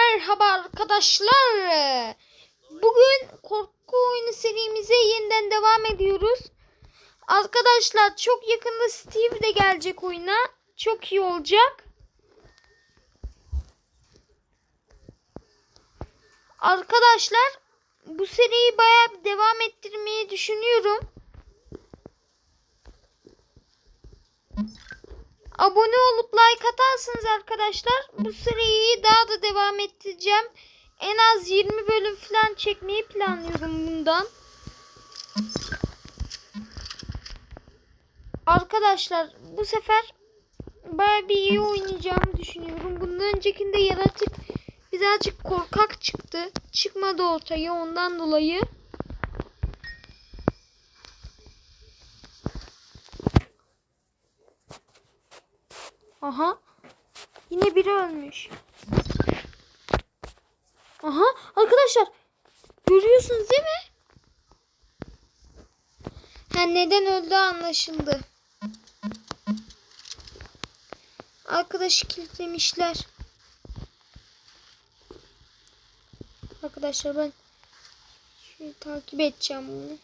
Merhaba arkadaşlar. Bugün korku oyunu serimize yeniden devam ediyoruz. Arkadaşlar çok yakında Steve de gelecek oyuna. Çok iyi olacak. Arkadaşlar bu seriyi bayağı devam ettirmeyi düşünüyorum. Abone olup like atarsınız arkadaşlar. Bu seriyi daha da devam ettireceğim. En az 20 bölüm falan çekmeyi planlıyorum bundan. Arkadaşlar bu sefer baya bir iyi oynayacağımı düşünüyorum. Bundan öncekinde yaratık birazcık korkak çıktı. Çıkmadı ortaya ondan dolayı. Aha. Yine biri ölmüş. Aha arkadaşlar görüyorsunuz değil mi? Ha, neden öldü anlaşıldı. Arkadaşı kilitlemişler. Arkadaşlar ben şöyle takip edeceğim bunu.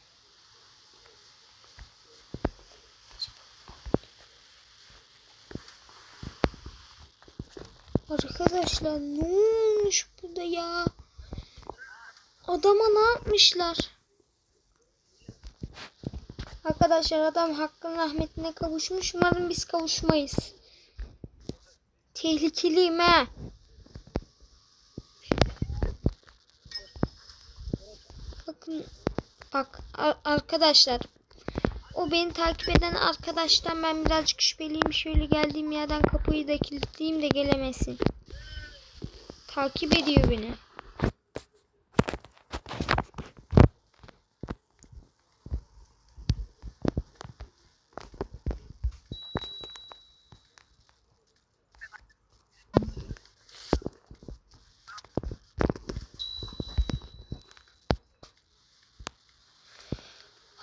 Arkadaşlar ne olmuş burada ya? Adama ne yapmışlar? Arkadaşlar adam hakkın rahmetine kavuşmuş. Umarım biz kavuşmayız. Tehlikeliyim ha. Bakın bak ar- arkadaşlar o beni takip eden arkadaştan ben birazcık şüpheliyim. Şöyle geldiğim yerden kapıyı da kilitleyeyim de gelemesin. Takip ediyor beni.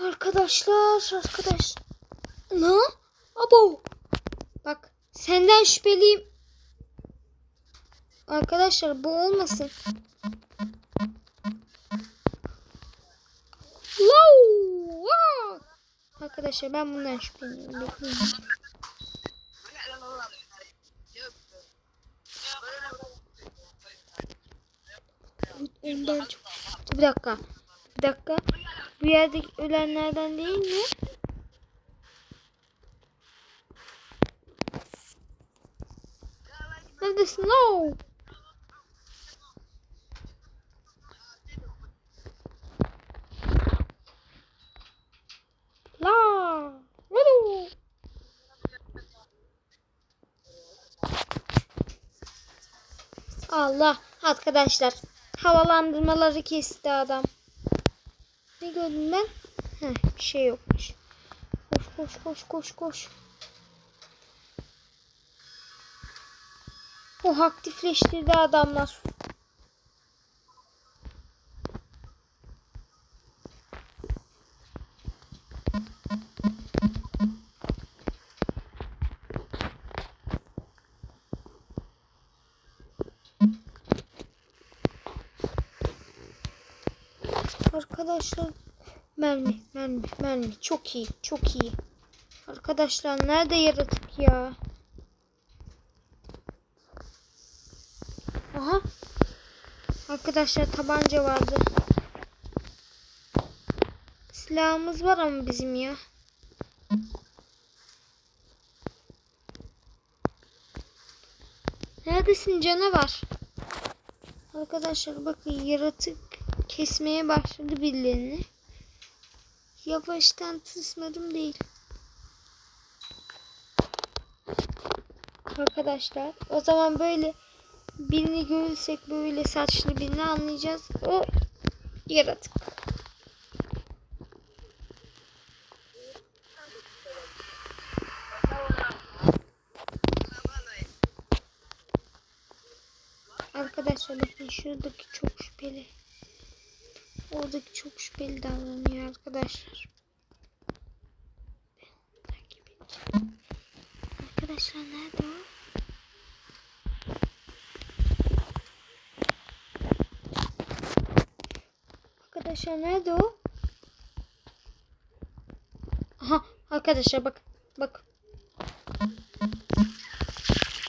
Arkadaşlar, arkadaş. Ne? Abo. Bak, senden şüpheliyim. Arkadaşlar bu olmasın. Wow! Arkadaşlar ben bundan şüpheleniyorum. Ondan çok... Bir dakika. Bir dakika. Bu yerdeki ölenlerden değil mi? Neredesin? No. La. Vudu. Allah arkadaşlar havalandırmaları kesti adam. Gördüm ben? Heh, bir şey yokmuş. Koş koş koş koş koş. O aktifleştirdi adamlar. Arkadaşlar mermi mermi mermi çok iyi çok iyi. Arkadaşlar nerede yaratık ya? Aha. Arkadaşlar tabanca vardı. Silahımız var ama bizim ya. Neredesin canavar? Arkadaşlar bakın yaratık kesmeye başladı birilerini. Yavaştan tırsmadım değil. Arkadaşlar o zaman böyle birini görürsek böyle saçlı birini anlayacağız. O yaratık. Arkadaşlar bakın şuradaki çok şüpheli. Oradaki çok şüpheli davranıyor arkadaşlar. Arkadaşlar nerede o? Arkadaşlar nerede o? Aha arkadaşlar bak bak.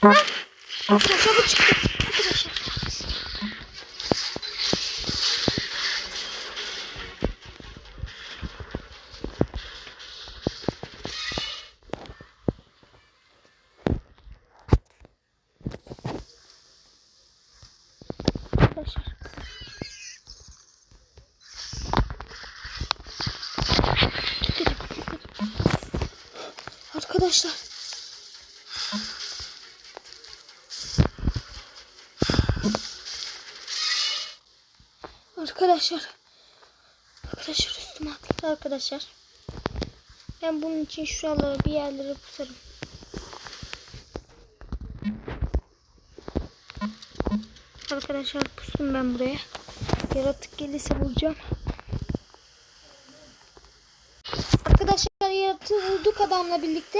Ah! Çabuk çıktı. Arkadaşlar. Arkadaşlar üstüme atladı arkadaşlar. Ben bunun için şuralara bir yerlere pusarım. Arkadaşlar pustum ben buraya. Yaratık gelirse bulacağım. Arkadaşlar yaratığı vurduk adamla birlikte.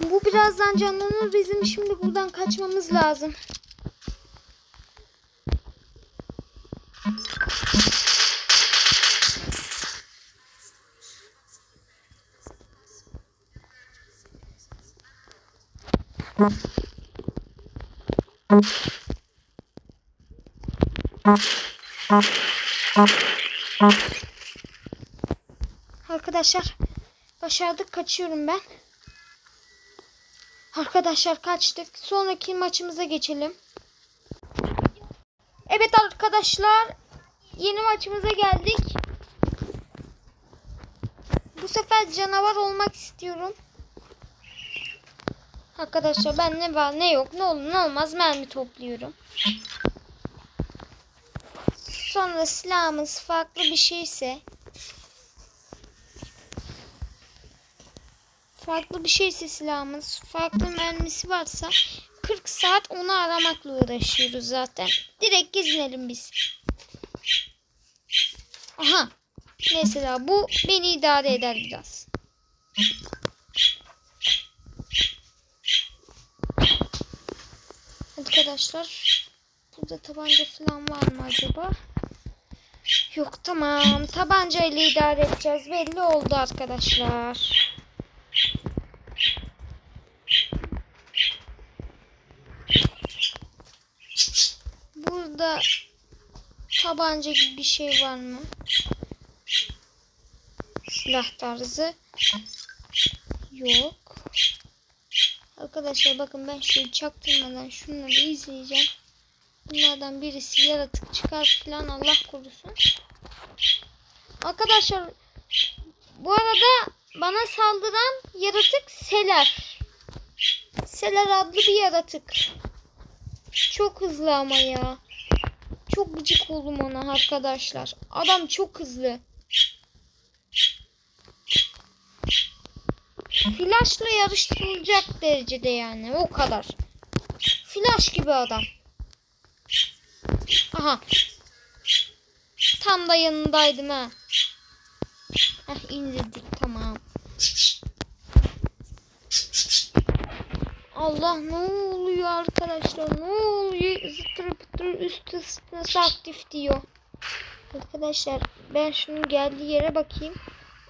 Bu birazdan canlanır. Bizim şimdi buradan kaçmamız lazım. Arkadaşlar başardık kaçıyorum ben. Arkadaşlar kaçtık. Sonraki maçımıza geçelim. Evet arkadaşlar yeni maçımıza geldik. Bu sefer canavar olmak istiyorum. Arkadaşlar ben ne var ne yok ne olur ne olmaz mermi topluyorum. Sonra silahımız farklı bir şeyse farklı bir şeyse silahımız, farklı mermisi varsa 40 saat onu aramakla uğraşıyoruz zaten. Direkt gezinelim biz. Aha. Mesela bu beni idare eder biraz. Arkadaşlar burada tabanca falan var mı acaba? Yok tamam. Tabanca ile idare edeceğiz. Belli oldu arkadaşlar. Burada tabanca gibi bir şey var mı? Silah tarzı. Yok. Arkadaşlar bakın ben şöyle çaktırmadan şunları izleyeceğim. Bunlardan birisi yaratık çıkar falan Allah korusun. Arkadaşlar bu arada bana saldıran yaratık Seler. Seler adlı bir yaratık. Çok hızlı ama ya. Çok gıcık oldum ona arkadaşlar. Adam çok hızlı. Flash'la yarıştırılacak derecede yani. O kadar. Flash gibi adam. Aha. Tam da yanındaydım ha. Heh indirdik tamam. Allah ne oluyor arkadaşlar ne oluyor zıtır pıtır üst ısıtması aktif diyor. Arkadaşlar ben şunun geldiği yere bakayım.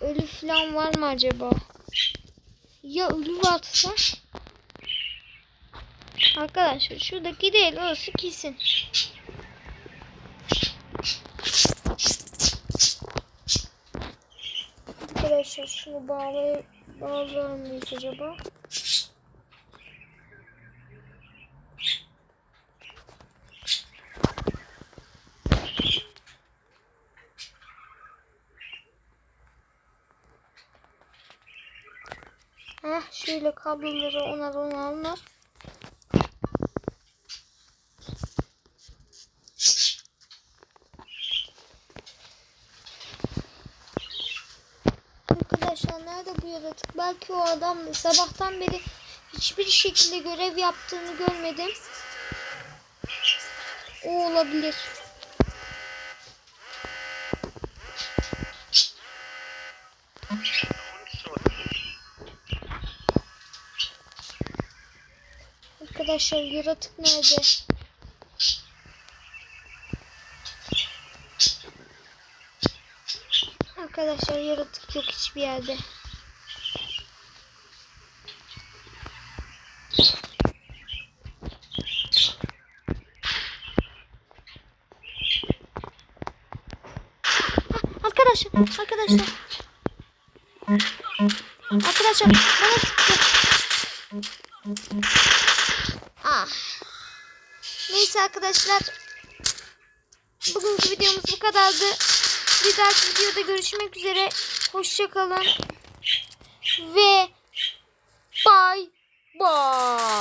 Ölü falan var mı acaba? Ya ölü varsa? Arkadaşlar şuradaki değil orası kesin. Arkadaşlar şunu bağlay bağlar acaba? Heh, şöyle kabloları onar onar onar. Arkadaşlar nerede bu yaratık? Belki o adam sabahtan beri hiçbir şekilde görev yaptığını görmedim. O olabilir. Arkadaşlar yaratık nerede? Arkadaşlar yaratık yok hiçbir yerde. Arkadaşlar, arkadaşlar. Arkadaşlar bana sıktı. Ah. Neyse arkadaşlar. Bugünkü videomuz bu kadardı. Bir dahaki videoda görüşmek üzere. Hoşçakalın. Ve bye bye.